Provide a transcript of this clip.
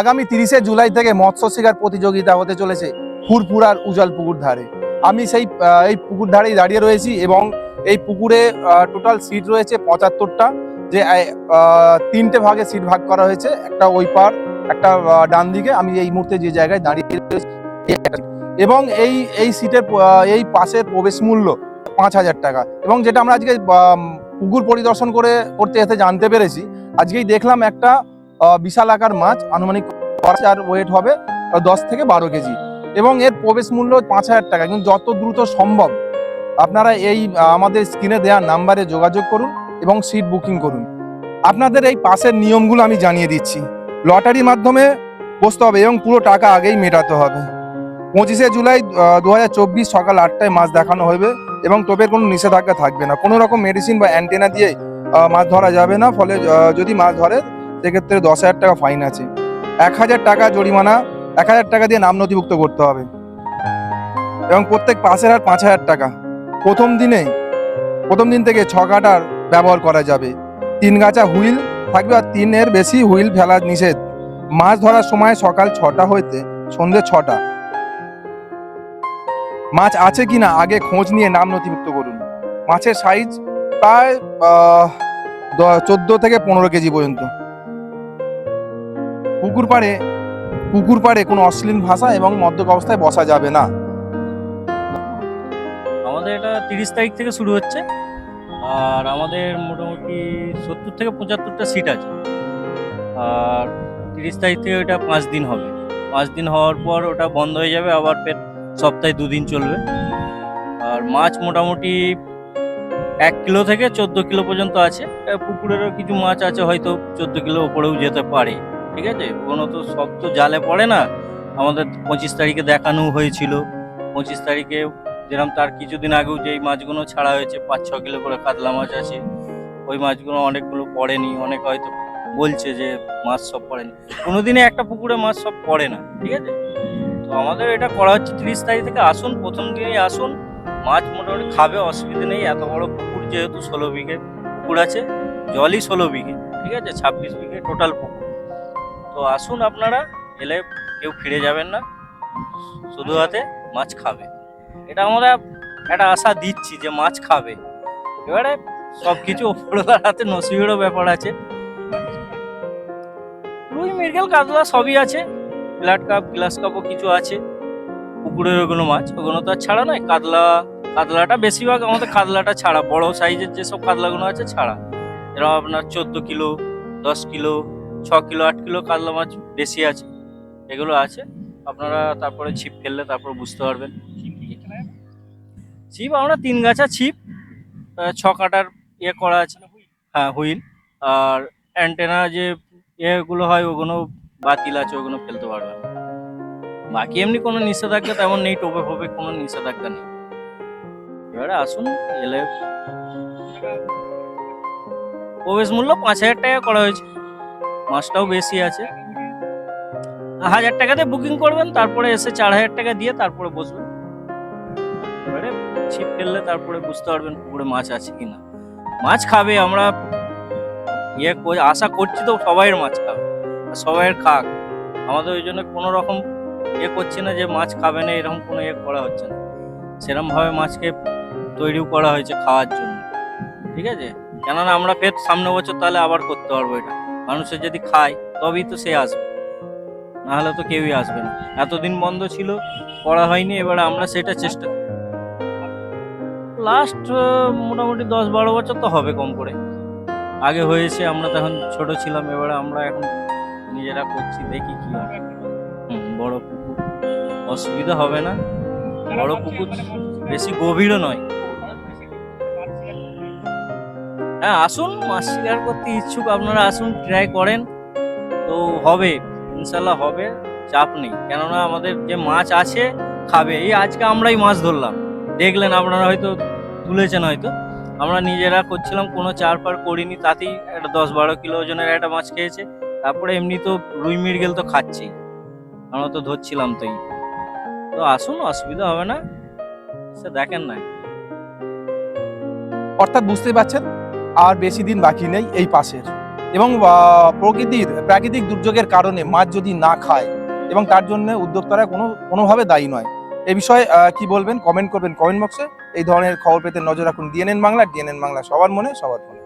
আগামী তিরিশে জুলাই থেকে মৎস্য শিকার প্রতিযোগিতা হতে চলেছে ফুরপুরার উজাল পুকুর ধারে। আমি সেই এই পুকুর ধারেই দাঁড়িয়ে রয়েছি এবং এই পুকুরে টোটাল সিট রয়েছে পঁচাত্তরটা, যে তিনটে ভাগে সিট ভাগ করা হয়েছে। একটা ওই পার, একটা ডান দিকে। আমি এই মুহূর্তে যে জায়গায় দাঁড়িয়ে রয়েছি। এবং এই এই সিটের এই পাশের প্রবেশ মূল্য পাঁচ হাজার টাকা। এবং যেটা আমরা আজকে পুকুর পরিদর্শন করে, করতে এসে জানতে পেরেছি, আজকেই দেখলাম একটা বিশাল আকার মাছ, আনুমানিক আর ওয়েট হবে দশ থেকে বারো কেজি। এবং এর প্রবেশ মূল্য পাঁচ হাজার টাকা। কিন্তু যত দ্রুত সম্ভব আপনারা এই আমাদের স্ক্রিনে দেওয়া নাম্বারে যোগাযোগ করুন এবং সিট বুকিং করুন। আপনাদের এই পাসের নিয়মগুলো আমি জানিয়ে দিচ্ছি। লটারির মাধ্যমে বসতে হবে এবং পুরো টাকা আগেই মেটাতে হবে। পঁচিশে জুলাই দু হাজার চব্বিশ সকাল আটটায় মাছ দেখানো হবে এবং টোপের কোনো নিষেধাজ্ঞা থাকবে না। কোনো রকম মেডিসিন বা অ্যান্টেনা দিয়ে মাছ ধরা যাবে না। ফলে যদি মাছ ধরে সেক্ষেত্রে দশ হাজার টাকা ফাইন আছে। এক হাজার টাকা জরিমানা, এক হাজার টাকা দিয়ে নাম নথিভুক্ত করতে হবে। এবং প্রত্যেক পাশের আর পাঁচ হাজার টাকা। প্রথম দিনে, প্রথম দিন থেকে ছ কাটার ব্যবহার করা যাবে। তিন গাছা হুইল থাকবে আর তিনের বেশি হুইল ফেলা নিষেধ। মাছ ধরার সময় সকাল ছটা হইতে সন্ধ্যে ছটা। মাছ আছে কিনা আগে খোঁজ নিয়ে নাম নথিভুক্ত করুন। মাছের সাইজ প্রায় চোদ্দ থেকে পনেরো কেজি পর্যন্ত। পুকুর পাড়ে পুকুর পাড়ে কোনো অশ্লীল ভাষা এবং মদ্যপ অবস্থায় বসা যাবে না। আমাদের এটা তিরিশ তারিখ থেকে শুরু হচ্ছে, আর আমাদের মোটামুটি সত্তর থেকে পঁচাত্তরটা সিট আছে। আর তিরিশ তারিখ থেকে ওটা পাঁচ দিন হবে। পাঁচ দিন হওয়ার পর ওটা বন্ধ হয়ে যাবে, আবার ফের সপ্তাহে দুদিন চলবে। আর মাছ মোটামুটি এক কিলো থেকে চোদ্দ কিলো পর্যন্ত আছে। পুকুরেরও কিছু মাছ আছে, হয়তো চোদ্দ কিলো উপরেও যেতে পারে। ঠিক আছে? কোনো তো সব তো জালে পড়ে না। আমাদের পঁচিশ তারিখে দেখানো হয়েছিল। পঁচিশ তারিখে যেরকম তার কিছুদিন আগেও যেই মাছগুলো ছাড়া হয়েছে, পাঁচ ছ কিলো করে কাতলা মাছ আছে, ওই মাছগুলো অনেকগুলো পড়েনি। অনেক হয়তো বলছে যে মাছ সব পড়েনি। কোনোদিনই একটা পুকুরে মাছ সব পড়ে না, ঠিক আছে? তো আমাদের এটা করা হচ্ছে তিরিশ তারিখ থেকে আসুন, প্রথম দিনই আসুন। মাছ মোটামুটি খাবে, অসুবিধা নেই। এত বড় পুকুর যেহেতু ষোলো বিঘে পুকুর আছে, জলই ষোলো বিঘে, ঠিক আছে? ছাব্বিশ বিঘে টোটাল পুকুর। তো আসুন আপনারা, এলে কেউ ফিরে যাবেন না। শুধু হাতে মাছ খাবে। এটা আমরা একটা আশা দিচ্ছি যে মাছ খাবে। এবারে সব কিছু ওপরওয়ালার হাতে নসিবেরও ব্যাপার আছে। রুই, মৃগেল, কাতলা সবই আছে। ফ্ল্যাট কাপ, গ্লাস কাপও কিছু আছে। পুকুরের ওগুলো মাছ, ওগুলো তো আর ছাড়া নয়। কাতলা, কাতলাটা বেশিরভাগ আমাদের কাতলাটা ছাড়া। বড় সাইজের যেসব কাতলাগুলো আছে, ছাড়া। এরকম আপনার চোদ্দ কিলো, দশ কিলো ছ কিলো, আট কিলো কাতলা মাছ বেশি আছে। এগুলো আছে। আপনারা তারপরে ছিপ ফেললে তারপর বুঝতে পারবেন। ছিপ আমরা তিন গাছা ছিপ ছ কাটার ইয়ে করা আছে। হ্যাঁ হুইল। আর অ্যান্টেনা যে ইয়েগুলো হয়, ওগুলো বাতিল আছে, ওগুলো ফেলতে পারবেন। বাকি এমনি কোনো নিষেধাজ্ঞা তেমন নেই, টোপে ফোপে কোনো নিষেধাজ্ঞা নেই। এবারে আসুন, এলে প্রবেশ মূল্য পাঁচ হাজার টাকা করা হয়েছে। মাছটাও বেশি আছে। হাজার টাকাতে বুকিং করবেন, তারপরে এসে চার হাজার টাকা দিয়ে তারপরে বসবেন। এবারে ছিপ ফেললে তারপরে বুঝতে পারবেন পুকুরে মাছ আছে কিনা। মাছ খাবে, আমরা ইয়ে আশা করছি তো সবাইয়ের মাছ খাবে সবাইয়ের খাক। আমাদের ওই জন্য কোনো রকম ইয়ে করছি না যে মাছ খাবে না, এরকম কোনো ইয়ে করা হচ্ছে না। সেরকমভাবে মাছকে তৈরিও করা হয়েছে খাওয়ার জন্য। ঠিক আছে? কেননা আমরা ফের সামনে বছর তাহলে আবার করতে পারব এটা। মানুষের যদি খায়, তবেই তো সে আসবে। নাহলে তো কেউই আসবে না। এতদিন বন্ধ ছিল, করা হয়নি, এবার আমরা সেটা চেষ্টা লাস্ট মোটামুটি দশ বারো বছর তো হবে কম করে। আগে হয়েছে, আমরা তখন ছোট ছিলাম, এবারে আমরা এখন নিজেরা করছি, দেখি কি হয়। বড় পুকুর অসুবিধা হবে না। বড় পুকুর বেশি গভীরও নয়। হ্যাঁ আসুন, মাছ শিকার করতে ইচ্ছুক আপনারা আসুন ট্রাই করেন। তো হবে ইনশাল্লাহ হবে, চাপ নেই। কেননা আমাদের যে মাছ আছে, খাবে। এই আজকে আমরাই মাছ ধরলাম। দেখলেন আপনারা হয়তো তুলেছেন হয়তো। আমরা নিজেরা করছিলাম, কোনো চার পার করিনি, তাতেই একটা দশ বারো কিলো ওজনের একটা মাছ খেয়েছে। তারপরে এমনি তো রুই মৃগেল তো খাচ্ছেই। আমরা তো ধরছিলাম তো এই। তো আসুন, অসুবিধা হবে না। সে দেখেন না অর্থাৎ বুঝতেই পারছেন? আর বেশি দিন বাকি নেই এই পাশের। এবং প্রকৃতির, প্রাকৃতিক দুর্যোগের কারণে মাছ যদি না খায়, এবং তার জন্য উদ্যোক্তারা কোনো, কোনোভাবে দায়ী নয়। এ বিষয়ে কি বলবেন? কমেন্ট করবেন কমেন্ট বক্সে এই ধরনের খবর পেতে নজর রাখুন। ডিএনএন বাংলা ডিএনএন বাংলা, সবার মনে সবার মনে।